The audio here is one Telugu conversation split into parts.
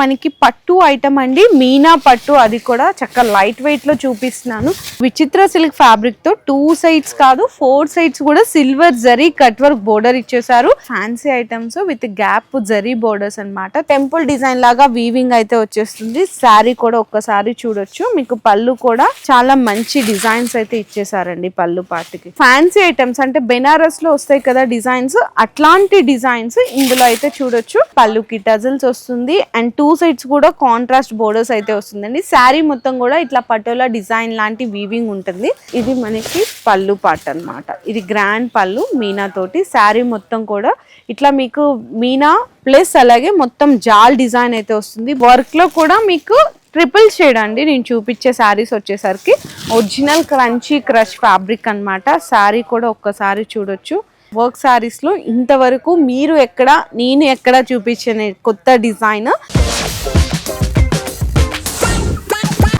మనకి పట్టు ఐటమ్ అండి. మీనా పట్టు అది కూడా చక్క లైట్ వెయిట్లో చూపిస్తున్నాను. విచిత్ర సిల్క్ ఫ్యాబ్రిక్తో టూ సైడ్స్ కాదు ఫోర్ సైడ్స్ కూడా silver zari cut work border ఇచ్చేసారు fancy items with gap zari borders అన్నమాట. టెంపుల్ డిజైన్ లాగా వీవింగ్ అయితే వచ్చేస్తుంది. శారీ కూడా ఒక్కసారి చూడొచ్చు. మీకు పళ్ళు కూడా చాలా మంచి డిజైన్స్ అయితే ఇచ్చేసారండి పళ్ళు పాటికి. ఫ్యాన్సీ ఐటమ్స్ అంటే బెనారస్లో వస్తాయి కదా డిజైన్స్ అట్లాంటి డిజైన్స్ ఇందులో అయితే చూడొచ్చు. పళ్ళుకి టజల్స్ వస్తుంది. అండ్ టూ సైడ్స్ కూడా కాంట్రాస్ట్ బోర్డర్స్ అయితే వస్తుందండి. శారీ మొత్తం కూడా ఇట్లా పటోలా డిజైన్ లాంటి వీవింగ్ ఉంటుంది. ఇది మనకి పళ్ళు పాట అనమాట ఇది గ్రాండ్ పళ్ళు మీనా తోటి. శారీ మొత్తం కూడా ఇట్లా మీకు మీనా ప్లస్ అలాగే మొత్తం జాల్ డిజైన్ అయితే వస్తుంది. వర్క్లో కూడా మీకు ట్రిపుల్ షేడ్ అండి. నేను చూపించే శారీస్ వచ్చేసరికి ఒరిజినల్ క్రంచీ క్రష్ ఫ్యాబ్రిక్ అన్నమాట. శారీ కూడా ఒక్కసారి చూడొచ్చు. వర్క్ శారీస్లో ఇంతవరకు మీరు ఎక్కడ నేను ఎక్కడ చూపించిన కొత్త డిజైన్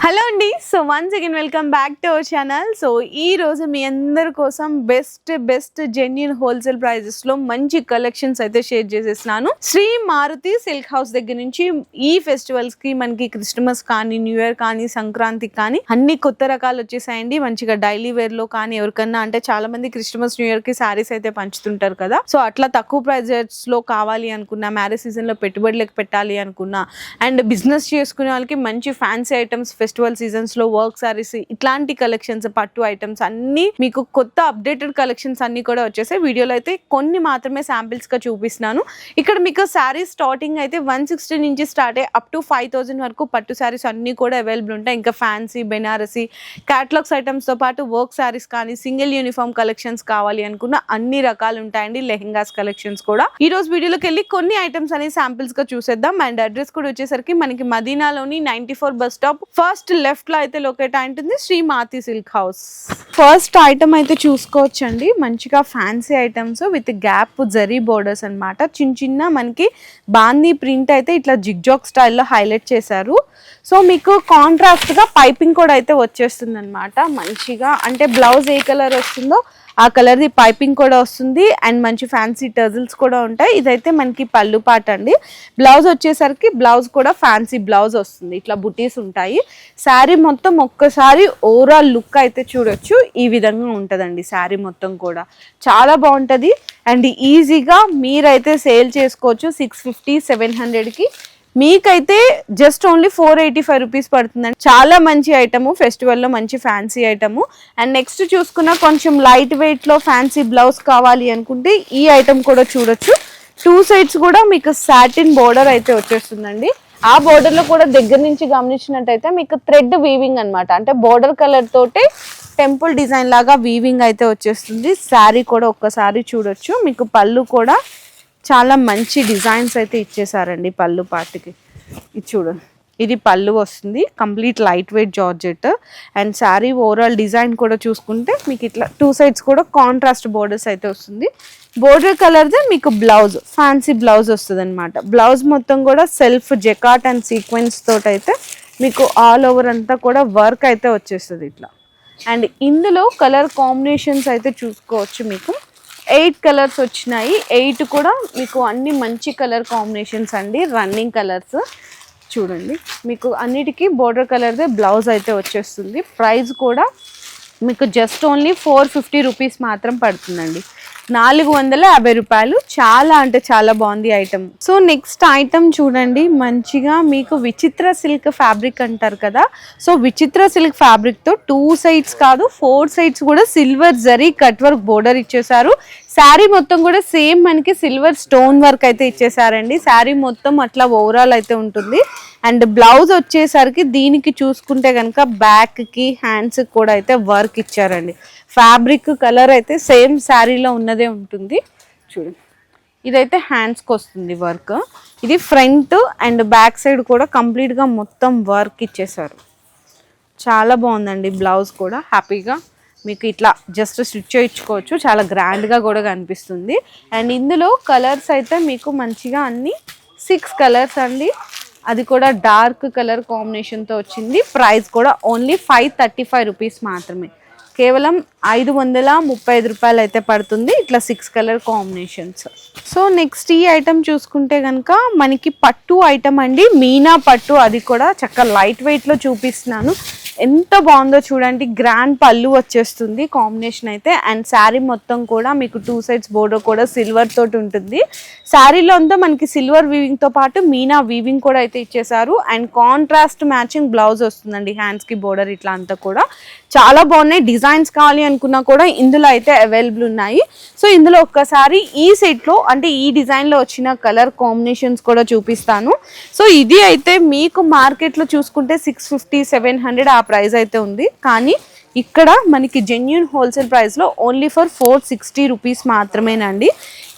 హలో అండి. So once again welcome back to our channel so ఈ రోజు మీ అందరి కోసం బెస్ట్ బెస్ట్ జెన్యున్ హోల్సేల్ ప్రైజెస్లో మంచి కలెక్షన్స్ అయితే షేర్ చేసేసినాను శ్రీ మారుతి సిల్క్ హౌస్ దగ్గర నుంచి ఈ ఫెస్టివల్స్కి మనకి క్రిస్మస్ కానీ న్యూ ఇయర్ కానీ సంక్రాంతి కానీ అన్ని కొత్త రకాలు వచ్చేసాయండి. మంచిగా డైలీ వేర్లో కానీ ఎవరికన్నా అంటే చాలా మంది క్రిస్మస్ న్యూ ఇయర్కి శారీస్ అయితే పంచుతుంటారు కదా. సో అట్లా తక్కువ ప్రైజెస్లో కావాలి అనుకున్నా మ్యారేజ్ సీజన్లో పెట్టుబడులకు పెట్టాలి అనుకున్నా అండ్ బిజినెస్ చేసుకునే వాళ్ళకి మంచి ఫ్యాన్సీ ఐటమ్స్ ఫెస్టివల్ సీజన్స్లో వర్క్ సారీస్ ఇట్లాంటి కలెక్షన్స్ పట్టు ఐటమ్స్ అన్ని మీకు కొత్త అప్డేటెడ్ కలెక్షన్స్ అన్ని కూడా వచ్చేసాయి. వీడియోలో అయితే కొన్ని మాత్రమే శాంపిల్స్గా చూపిస్తున్నాను. ఇక్కడ మీకు శారీస్ స్టార్టింగ్ అయితే వన్ సిక్స్టీ నుంచి స్టార్ట్ అయ్యి అప్ టు ఫైవ్ థౌసండ్ వరకు పట్టు శారీస్ అన్ని కూడా అవైలబుల్ ఉంటాయి. ఇంకా ఫ్యాన్సీ బెనారసీ క్యాటలాగ్స్ ఐటమ్స్తో పాటు వర్క్ శారీస్ కానీ సింగిల్ యూనిఫామ్ కలెక్షన్స్ కావాలి అనుకున్న అన్ని రకాలు ఉంటాయండి. లెహెంగాస్ కలెక్షన్స్ కూడా. ఈ రోజు వీడియోలోకి వెళ్ళి కొన్ని ఐటమ్స్ అనేవి శాంపిల్స్గా చూసేద్దాం. అండ్ అడ్రస్ కూడా వచ్చేసరికి మనకి మదీనాలోని ninety four bus stop first లెఫ్ట్లో అయితే లొకేట్ అయి ఉంటుంది Shri Mathi silk house. First item అయితే చూసుకోవచ్చండి. మంచిగా fancy items with gap zari borders అనమాట చిన్న చిన్న మనకి బాందీ ప్రింట్ అయితే ఇట్లా జిగ్జాక్ స్టైల్లో హైలైట్ చేశారు. సో మీకు కాంట్రాస్ట్గా పైపింగ్ కూడా అయితే వచ్చేస్తుంది అనమాట మంచిగా అంటే బ్లౌజ్ ఏ కలర్ వస్తుందో ఆ కలర్ది పైపింగ్ కూడా వస్తుంది. అండ్ మంచి ఫ్యాన్సీ టజిల్స్ కూడా ఉంటాయి. ఇదైతే మనకి పళ్ళు పాట అండి. బ్లౌజ్ వచ్చేసరికి బ్లౌజ్ కూడా ఫ్యాన్సీ బ్లౌజ్ వస్తుంది. ఇట్లా బుటీస్ ఉంటాయి. శారీ మొత్తం ఒక్కసారి ఓవరాల్ లుక్ అయితే చూడొచ్చు. ఈ విధంగా ఉంటుందండి శారీ మొత్తం కూడా. చాలా బాగుంటుంది. అండ్ ఈజీగా మీరైతే సేల్ చేసుకోవచ్చు సిక్స్ ఫిఫ్టీ సెవెన్ హండ్రెడ్కి మీకైతే just only four eighty five rupees పడుతుందండి. చాలా మంచి ఐటము ఫెస్టివల్లో మంచి ఫ్యాన్సీ ఐటము అండ్ నెక్స్ట్ చూసుకున్న కొంచెం లైట్ వెయిట్లో ఫ్యాన్సీ బ్లౌజ్ కావాలి అనుకుంటే ఈ ఐటమ్ కూడా చూడొచ్చు. టూ సైడ్స్ కూడా మీకు సాటిన్ బోర్డర్ అయితే వచ్చేస్తుందండి. ఆ బోర్డర్లో కూడా దగ్గర నుంచి గమనించినట్టయితే మీకు థ్రెడ్ వీవింగ్ అన్నమాట. అంటే బోర్డర్ కలర్ తోటి టెంపుల్ డిజైన్ లాగా వీవింగ్ అయితే వచ్చేస్తుంది. శారీ కూడా ఒక్కసారి చూడొచ్చు. మీకు పళ్ళు కూడా చాలా మంచి డిజైన్స్ అయితే ఇచ్చేసారండి పళ్ళు పాటికి ఇది చూడండి. ఇది పళ్ళు వస్తుంది complete light weight georgette. And saree overall design కూడా చూసుకుంటే మీకు ఇట్లా టూ సైడ్స్ కూడా కాంట్రాస్ట్ బోర్డర్స్ అయితే వస్తుంది. బోర్డర్ కలర్దే మీకు బ్లౌజ్ ఫ్యాన్సీ బ్లౌజ్ వస్తుంది అనమాట బ్లౌజ్ మొత్తం కూడా సెల్ఫ్ జెకాట్ అండ్ సీక్వెన్స్ తోటి అయితే మీకు ఆల్ ఓవర్ అంతా కూడా వర్క్ అయితే వచ్చేస్తుంది ఇట్లా. అండ్ ఇందులో కలర్ కాంబినేషన్స్ అయితే చూసుకోవచ్చు మీకు. ఎయిట్ కలర్స్ వచ్చినాయి. ఎయిట్ కూడా మీకు అన్ని మంచి కలర్ కాంబినేషన్స్ అండి. Running colours. చూడండి. మీకు అన్నిటికీ బోర్డర్ కలర్దే బ్లౌజ్ అయితే వచ్చేస్తుంది. ప్రైస్ కూడా మీకు just only four fifty rupees మాత్రం పడుతుందండి. నాలుగు వందల యాభై రూపాయలు. చాలా అంటే చాలా బాగుంది ఐటమ్ సో నెక్స్ట్ ఐటమ్ చూడండి. మంచిగా మీకు విచిత్ర సిల్క్ ఫ్యాబ్రిక్ అంటారు కదా. సో విచిత్ర సిల్క్ ఫ్యాబ్రిక్తో టూ సైడ్స్ కాదు ఫోర్ సైడ్స్ కూడా silver zari cut work border ఇచ్చేసారు శారీ మొత్తం కూడా సేమ్ మనకి సిల్వర్ స్టోన్ వర్క్ అయితే ఇచ్చేసారండి. శారీ మొత్తం అట్లా ఓవరాల్ అయితే ఉంటుంది. అండ్ బ్లౌజ్ వచ్చేసరికి దీనికి చూసుకుంటే కనుక బ్యాక్కి హ్యాండ్స్కి కూడా అయితే వర్క్ ఇచ్చారండి. ఫ్యాబ్రిక్ కలర్ అయితే సేమ్ శారీలో ఉన్నదే ఉంటుంది. చూడండి. ఇదైతే హ్యాండ్స్కి వస్తుంది వర్క్ ఇది ఫ్రంట్ అండ్ బ్యాక్ సైడ్ కూడా కంప్లీట్గా మొత్తం వర్క్ ఇచ్చేసారు. చాలా బాగుందండి బ్లౌజ్ కూడా. హ్యాపీగా మీకు ఇట్లా జస్ట్ స్టిచ్ చేయించుకోవచ్చు. చాలా గ్రాండ్గా కూడా కనిపిస్తుంది. అండ్ ఇందులో కలర్స్ అయితే మీకు మంచిగా అన్ని సిక్స్ కలర్స్ అండి. అది కూడా డార్క్ కలర్ కాంబినేషన్తో వచ్చింది. ప్రైస్ కూడా only five thirty five rupees మాత్రమే. కేవలం ఐదు వందల ముప్పై ఐదు రూపాయలు అయితే పడుతుంది. ఇట్లా six colour combinations so next ఈ ఐటమ్ చూసుకుంటే కనుక మనకి పట్టు ఐటమ్ అండి. మీనా పట్టు అది కూడా చక్కగా లైట్ వెయిట్లో చూపిస్తున్నాను. ఎంత బాగుందో చూడండి. గ్రాండ్ పళ్ళు వచ్చేస్తుంది కాంబినేషన్ అయితే. అండ్ శారీ మొత్తం కూడా మీకు టూ సైడ్స్ బోర్డర్ కూడా సిల్వర్ తోటి ఉంటుంది. శారీలో అంతా మనకి సిల్వర్ వీవింగ్తో పాటు మీనా వీవింగ్ కూడా అయితే ఇచ్చేసారు అండ్ కాంట్రాస్ట్ మ్యాచింగ్ బ్లౌజ్ వస్తుందండి. హ్యాండ్స్కి బోర్డర్ ఇట్లా అంతా కూడా. చాలా బాగున్నాయి. డిజైన్స్ కావాలి అనుకున్నా కూడా ఇందులో అయితే అవైలబుల్ ఉన్నాయి. సో ఇందులో ఒక్కసారి ఈ సెట్లో అంటే ఈ డిజైన్లో వచ్చిన కలర్ కాంబినేషన్స్ కూడా చూపిస్తాను. సో ఇది అయితే మీకు మార్కెట్లో చూసుకుంటే సిక్స్ ఫిఫ్టీ సెవెన్ హండ్రెడ్ ఆ ప్రైస్ అయితే ఉంది. కానీ ఇక్కడ మనకి జెన్యున్ హోల్సేల్ ప్రైస్లో only for four sixty rupees మాత్రమేనండి.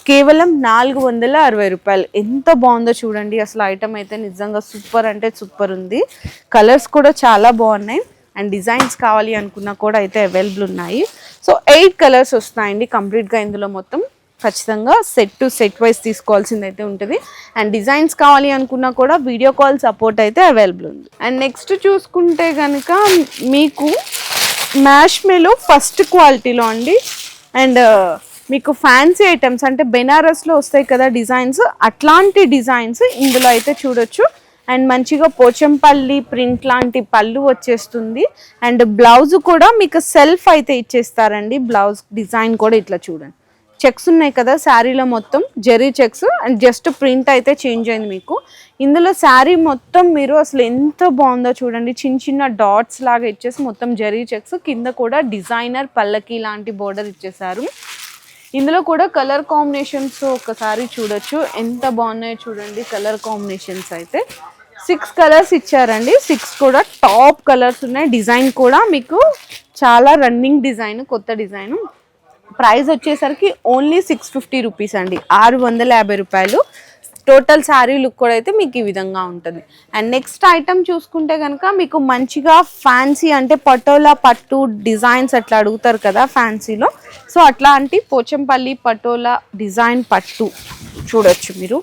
కేవలం నాలుగు వందల అరవై రూపాయలు. ఎంత బాగుందో చూడండి. అసలు ఐటమ్ అయితే నిజంగా సూపర్ అంటే సూపర్ ఉంది. కలర్స్ కూడా చాలా బాగున్నాయి. అండ్ డిజైన్స్ కావాలి అనుకున్నా కూడా అయితే అవైలబుల్ ఉన్నాయి. సో ఎయిట్ కలర్స్ వస్తాయండి. కంప్లీట్గా ఇందులో మొత్తం ఖచ్చితంగా సెట్ టు సెట్ వైజ్ తీసుకోవాల్సింది అయితే ఉంటుంది. అండ్ డిజైన్స్ కావాలి అనుకున్నా కూడా వీడియో కాల్ సపోర్ట్ అయితే అవైలబుల్ ఉంది. అండ్ నెక్స్ట్ చూసుకుంటే కనుక మీకు మ్యాష్ మేలో ఫస్ట్ క్వాలిటీలో అండి. అండ్ uh, మీకు ఫ్యాన్సీ ఐటమ్స్ అంటే బెనారస్లో వస్తాయి కదా డిజైన్స్ అట్లాంటి డిజైన్స్ ఇందులో అయితే చూడొచ్చు. అండ్ మంచిగా పోచంపల్లి ప్రింట్ లాంటి పళ్ళు వచ్చేస్తుంది. అండ్ బ్లౌజ్ కూడా మీకు సెల్ఫ్ అయితే ఇచ్చేస్తారండి. బ్లౌజ్ డిజైన్ కూడా ఇట్లా చూడండి. చెక్స్ ఉన్నాయి కదా శారీలో మొత్తం zari checks. And just print అయితే చేంజ్ అయింది మీకు. ఇందులో శారీ మొత్తం మీరు అసలు ఎంత బాగుందో చూడండి. చిన్న చిన్న డాట్స్ లాగా ఇచ్చేసి మొత్తం జెర్రీ చెక్స్. కింద కూడా డిజైనర్ పల్లకి లాంటి బోర్డర్ ఇచ్చేసారు ఇందులో కూడా కలర్ కాంబినేషన్స్ ఒకసారి చూడొచ్చు. ఎంత బాగున్నాయో చూడండి కలర్ కాంబినేషన్స్ అయితే. సిక్స్ కలర్స్ ఇచ్చారండి. సిక్స్ కూడా టాప్ కలర్స్ ఉన్నాయి. డిజైన్ కూడా మీకు చాలా రన్నింగ్ డిజైన్ కొత్త డిజైన్. ప్రైస్ వచ్చేసరికి ఓన్లీ సిక్స్ ఫిఫ్టీ రూపీస్ అండి. ఆరు వందల యాభై రూపాయలు. టోటల్ శారీ లుక్ కూడా అయితే మీకు ఈ విధంగా ఉంటుంది. అండ్ నెక్స్ట్ ఐటమ్ చూసుకుంటే కనుక మీకు మంచిగా ఫ్యాన్సీ అంటే పటోలా పట్టు డిజైన్స్ అట్లా అడుగుతారు కదా ఫ్యాన్సీలో. సో అట్లాంటి పోచంపల్లి పటోలా డిజైన్ పట్టు చూడొచ్చు మీరు.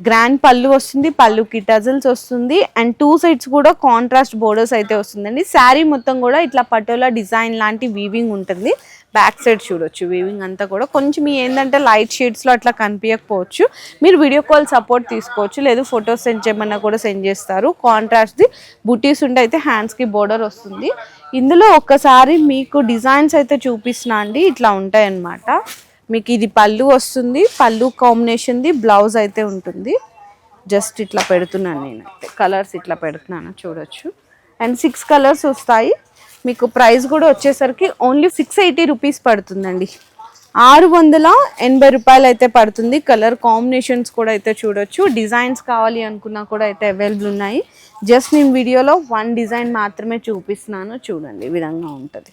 గ్రాండ్ పళ్ళు వస్తుంది పళ్ళుకి టజల్స్ వస్తుంది అండ్ టూ సైడ్స్ కూడా కాంట్రాస్ట్ బోర్డర్స్ అయితే వస్తుందండి. శారీ మొత్తం కూడా ఇట్లా పటోలా డిజైన్ లాంటి వీవింగ్ ఉంటుంది. బ్యాక్ సైడ్ చూడొచ్చు వీవింగ్ అంతా కూడా. కొంచెం ఏంటంటే లైట్ షేడ్స్లో అట్లా కనిపించకపోవచ్చు. మీరు వీడియో కాల్ సపోర్ట్ తీసుకోవచ్చు లేదు ఫొటోస్ సెండ్ చేయమన్నా కూడా సెండ్ చేస్తారు. కాంట్రాస్ట్ది బుటీస్ ఉంటే అయితే హ్యాండ్స్కి బోర్డర్ వస్తుంది. ఇందులో ఒక్కసారి మీకు డిజైన్స్ అయితే చూపిస్తున్నా అండి ఇట్లా ఉంటాయన్నమాట. మీకు ఇది పళ్ళు వస్తుంది పళ్ళు కాంబినేషన్ది బ్లౌజ్ అయితే ఉంటుంది. జస్ట్ ఇట్లా పెడుతున్నాను నేనైతే. కలర్స్ ఇట్లా పెడుతున్నాను చూడొచ్చు. అండ్ సిక్స్ కలర్స్ వస్తాయి. మీకు ప్రైస్ కూడా వచ్చేసరికి ఓన్లీ సిక్స్ ఎయిటీ రూపీస్ పడుతుందండి. ఆరు వందల ఎనభై రూపాయలు అయితే పడుతుంది. కలర్ కాంబినేషన్స్ కూడా అయితే చూడొచ్చు. డిజైన్స్ కావాలి అనుకున్నా కూడా అయితే అవైలబుల్ ఉన్నాయి. జస్ట్ నేను వీడియోలో వన్ డిజైన్ మాత్రమే చూపిస్తున్నాను. చూడండి ఈ విధంగా ఉంటుంది.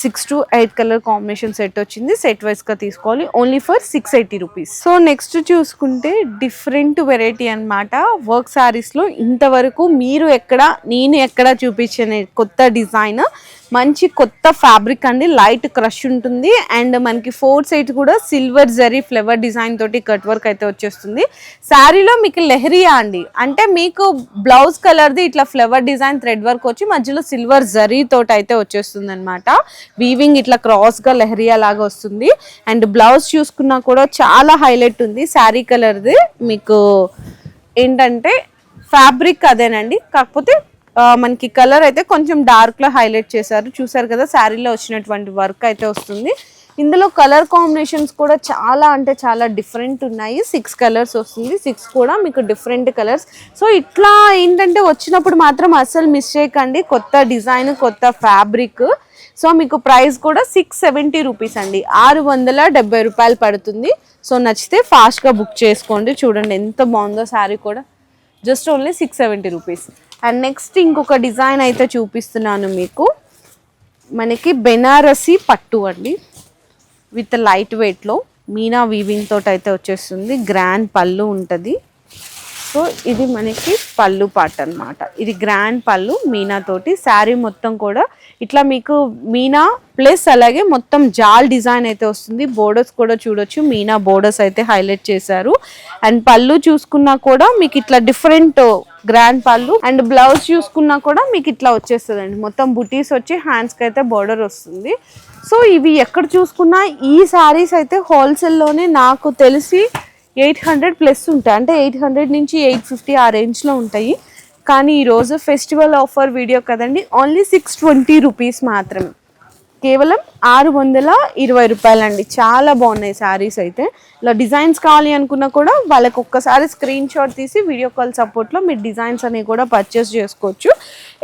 Six to eight colour combination set వచ్చింది. సెట్ వైస్గా తీసుకోవాలి. Only for six eighty rupees so next చూసుకుంటే డిఫరెంట్ వెరైటీ అనమాట వర్క్ శారీస్లో ఇంతవరకు మీరు ఎక్కడ నేను ఎక్కడ చూపించిన కొత్త డిజైన్ మంచి కొత్త ఫ్యాబ్రిక్ అండి. లైట్ క్రష్ ఉంటుంది. అండ్ మనకి ఫోర్ సైడ్ కూడా సిల్వర్ జరీ ఫ్లవర్ డిజైన్ తోటి కట్ వర్క్ అయితే వచ్చేస్తుంది. శారీలో మీకు లెహరియా అండి. అంటే మీకు బ్లౌజ్ కలర్ది ఇట్లా ఫ్లవర్ డిజైన్ థ్రెడ్ వర్క్ వచ్చి మధ్యలో సిల్వర్ జరీ తోటి అయితే వచ్చేస్తుంది అనమాట వీవింగ్ ఇట్లా క్రాస్గా లెహరియా లాగా వస్తుంది. అండ్ బ్లౌజ్ చూసుకున్నా కూడా చాలా హైలైట్ ఉంది. శారీ కలర్ది మీకు ఏంటంటే ఫ్యాబ్రిక్ అదేనండి. కాకపోతే మనకి కలర్ అయితే కొంచెం డార్క్లో హైలైట్ చేశారు. చూసారు కదా శారీలో వచ్చినటువంటి వర్క్ అయితే వస్తుంది. ఇందులో కలర్ కాంబినేషన్స్ కూడా చాలా అంటే చాలా డిఫరెంట్ ఉన్నాయి. సిక్స్ కలర్స్ వస్తుంది. సిక్స్ కూడా మీకు డిఫరెంట్ కలర్స్ సో ఇట్లా ఏంటంటే వచ్చినప్పుడు మాత్రం అస్సలు మిస్ చేయకండి కొత్త డిజైన్ కొత్త ఫ్యాబ్రిక్ సో మీకు ప్రైస్ కూడా సిక్స్ సెవెంటీ రూపీస్ అండి. ఆరు వందల డెబ్బై రూపాయలు పడుతుంది. సో నచ్చితే ఫాస్ట్గా బుక్ చేసుకోండి. చూడండి ఎంత బాగుందో శారీ కూడా. Just only six seventy rupees and next ఇంకొక డిజైన్ అయితే చూపిస్తున్నాను మీకు. మనకి బెనారసి పట్టు అండి. విత్ లైట్ వెయిట్లో మీనా వీవింగ్ తోటి అయితే వచ్చేస్తుంది. గ్రాండ్ పళ్ళు ఉంటుంది. సో ఇది మనకి పళ్ళు పాట అన్నమాట. ఇది గ్రాండ్ పళ్ళు మీనా తోటి. శారీ మొత్తం కూడా ఇట్లా మీకు మీనా ప్లస్ అలాగే మొత్తం జాల్ డిజైన్ అయితే వస్తుంది. బోర్డర్స్ కూడా చూడొచ్చు. మీనా బోర్డర్స్ అయితే హైలైట్ చేశారు. అండ్ పళ్ళు చూసుకున్నా కూడా మీకు ఇట్లా డిఫరెంట్ గ్రాండ్ uh, పళ్ళు. అండ్ బ్లౌజ్ చూసుకున్నా కూడా మీకు ఇట్లా వచ్చేస్తుంది మొత్తం బుటీస్ వచ్చి హ్యాండ్స్కి అయితే బోర్డర్ వస్తుంది. సో ఇవి ఎక్కడ చూసుకున్నా ఈ శారీస్ అయితే హోల్సేల్లోనే నాకు తెలిసి ఎయిట్ హండ్రెడ్ ప్లస్ ఉంటాయి. అంటే ఎయిట్ హండ్రెడ్ నుంచి ఎయిట్ ఫిఫ్టీ ఆ రేంజ్లో ఉంటాయి. కానీ ఈరోజు ఫెస్టివల్ ఆఫర్ వీడియో కదండి ఓన్లీ సిక్స్ ట్వంటీ రూపీస్ మాత్రమే. కేవలం ఆరు వందల ఇరవై రూపాయలండి. చాలా బాగున్నాయి శారీస్ అయితే. ఇలా డిజైన్స్ కావాలి అనుకున్నా కూడా వాళ్ళకి ఒక్కసారి స్క్రీన్ షాట్ తీసి వీడియో కాల్ సపోర్ట్లో మీరు డిజైన్స్ అనేవి కూడా పర్చేస్ చేసుకోవచ్చు.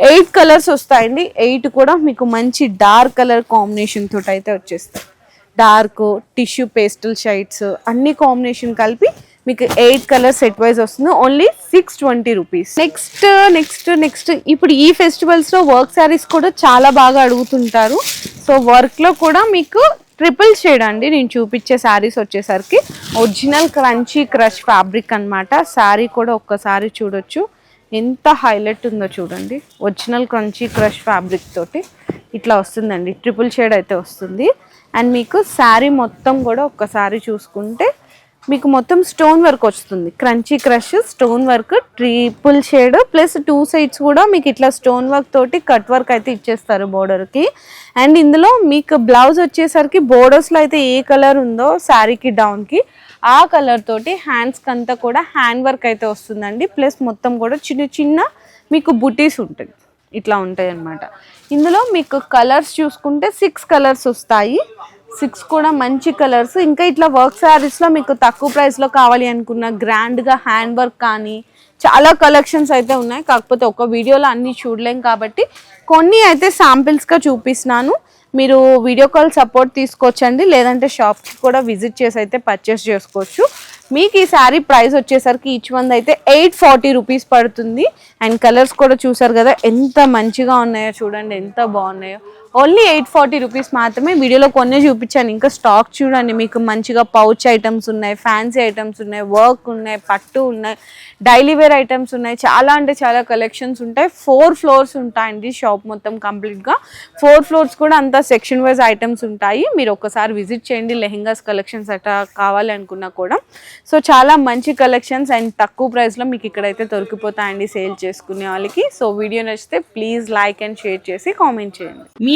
ఎయిట్ కలర్స్ వస్తాయండి. ఎయిట్ కూడా మీకు మంచి డార్క్ కలర్ కాంబినేషన్ తోటి అయితే వచ్చేస్తాయి. డార్క్ టిష్యూ పేస్టల్ షైడ్స్ అన్ని కాంబినేషన్ కలిపి మీకు ఎయిట్ కలర్ సెట్ వైజ్ వస్తుంది. Only six twenty rupees next next next ఇప్పుడు ఈ ఫెస్టివల్స్లో వర్క్ శారీస్ కూడా చాలా బాగా అడుగుతుంటారు. సో వర్క్లో కూడా మీకు ట్రిపుల్ షేడ్ అండి. నేను చూపించే శారీస్ వచ్చేసరికి ఒరిజినల్ క్రంచీ క్రష్ ఫ్యాబ్రిక్ అన్నమాట. శారీ కూడా ఒక్కసారి చూడొచ్చు. ఎంత హైలైట్ ఉందో చూడండి. ఒరిజినల్ క్రంచీ క్రష్ ఫ్యాబ్రిక్ తోటి ఇట్లా వస్తుందండి. ట్రిపుల్ షేడ్ అయితే వస్తుంది. అండ్ మీకు శారీ మొత్తం కూడా ఒక్కసారి చూసుకుంటే మీకు మొత్తం స్టోన్ వర్క్ వస్తుంది. Crunchy crush stone work triple shade plus two sides కూడా మీకు ఇట్లా స్టోన్ వర్క్ తోటి కట్ వర్క్ అయితే ఇచ్చేస్తారు బోర్డర్కి అండ్ ఇందులో మీకు బ్లౌజ్ వచ్చేసరికి బోర్డర్స్లో అయితే ఏ కలర్ ఉందో శారీకి డౌన్కి ఆ కలర్ తోటి హ్యాండ్స్కి అంతా కూడా హ్యాండ్ వర్క్ అయితే వస్తుందండి. ప్లస్ మొత్తం కూడా చిన్న చిన్న మీకు బుటీస్ ఉంటుంది ఇట్లా ఉంటాయి అన్నమాట ఇందులో మీకు కలర్స్ చూసుకుంటే సిక్స్ కలర్స్ వస్తాయి. సిక్స్ కూడా మంచి కలర్స్. ఇంకా ఇట్లా వర్క్ శారీస్లో మీకు తక్కువ ప్రైస్లో కావాలి అనుకున్న గ్రాండ్గా హ్యాండ్ వర్క్ కానీ చాలా కలెక్షన్స్ అయితే ఉన్నాయి. కాకపోతే ఒక వీడియోలో అన్నీ చూడలేం కాబట్టి కొన్ని అయితే శాంపిల్స్గా చూపిస్తున్నాను. మీరు వీడియో కాల్ సపోర్ట్ తీసుకోవచ్చండి. లేదంటే షాప్కి కూడా విజిట్ చేసి అయితే పర్చేస్ చేసుకోవచ్చు. మీకు ఈ శారీ ప్రైస్ వచ్చేసరికి ఈచ్ వన్ అయితే ఎయిట్ ఫార్టీ రూపీస్ పడుతుంది. అండ్ కలర్స్ కూడా చూసారు కదా ఎంత మంచిగా ఉన్నాయో చూడండి ఎంత బాగున్నాయో. ఓన్లీ ఎయిట్ ఫార్టీ రూపీస్ మాత్రమే వీడియోలో కొన్ని చూపించాను. ఇంకా స్టాక్ చూడండి మీకు మంచిగా పౌచ్ ఐటమ్స్ ఉన్నాయి ఫ్యాన్సీ ఐటమ్స్ ఉన్నాయి వర్క్ ఉన్నాయి పట్టు ఉన్నాయి డైలీ వేర్ ఐటమ్స్ ఉన్నాయి. చాలా అంటే చాలా కలెక్షన్స్ ఉంటాయి. ఫోర్ ఫ్లోర్స్ ఉంటాయండి షాప్ మొత్తం కంప్లీట్గా ఫోర్ ఫ్లోర్స్ కూడా అంతా సెక్షన్ వైజ్ ఐటమ్స్ ఉంటాయి. మీరు ఒకసారి విజిట్ చేయండి. లెహెంగాస్ కలెక్షన్స్ అట్లా కావాలనుకున్నా కూడా. సో చాలా మంచి కలెక్షన్స్ అండ్ తక్కువ ప్రైస్లో మీకు ఇక్కడైతే దొరికిపోతాయండి సేల్ చేసుకునే వాళ్ళకి. సో వీడియో నచ్చితే ప్లీజ్ లైక్ అండ్ షేర్ చేసి కామెంట్ చేయండి. మీ